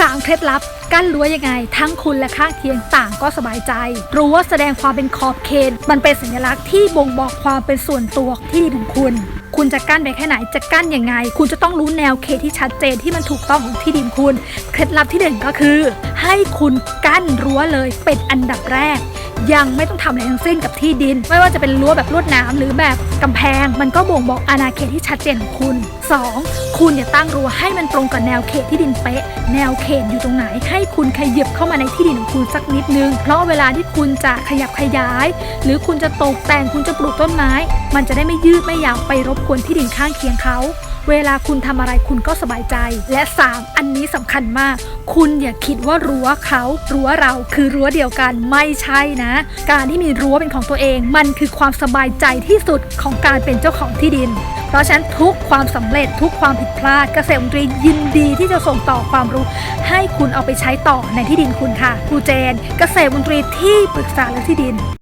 3เคล็ดลับกั้นรั้วยังไง ทั้งคุณและข้างเคียงต่างก็สบายใจรั้วแสดงความเป็นขอบเขตมันเป็นสัญลักษณ์ที่บ่งบอกความเป็นส่วนตัวที่ดินของคุณ คุณจะกั้นไปแค่ไหนจะกั้นยังไง คุณจะต้องรู้แนวเขตที่ชัดเจนที่มันถูกต้องของที่ดินคุณ เคล็ดลับที่หนึ่งก็คือ ให้คุณกั้นรั้วเลยเป็นอันดับแรก ยังไม่ต้องทำอะไรทั้งสิ้นกับที่ดิน ไม่ว่าจะเป็นรั้วแบบลวดน้ำหรือแบบกำแพง มันก็บ่งบอกอาณาเขตที่ชัดเจนของคุณ 2. คุณอย่าตั้งรั้วให้มันตรงกับแนวเขตที่ดินเป๊ะ แนวเขตอยู่ตรงไหน ให้คุณขยับเข้ามาในที่ดินของคุณสักนิดนึง เพราะเวลาที่คุณจะขยับขยาย หรือคุณจะตกแต่งคุณจะปลูกต้นไม้ มันจะได้ไม่ยืดไม่ยาวไปรบกวนที่ดินข้างเคียงเขา เวลาคุณทำอะไรคุณก็สบายใจ และ 3 อันนี้สำคัญมาก คุณอย่าคิดว่ารั้วเขารั้วเราคือรั้วเดียวกันไม่ใช่นะ การที่มีรั้วเป็นของตัวเอง มันคือความสบายใจที่สุดของการเป็นเจ้าของที่ดิน เพราะฉะนั้นทุกความสำเร็จทุกความผิดพลาดเกษตรมนตรียินดีที่จะส่งต่อความรู้ ให้คุณเอาไปใช้ต่อในที่ดินคุณค่ะครูเจน เกษตรมนตรีที่ปรึกษาเรื่องที่ดิน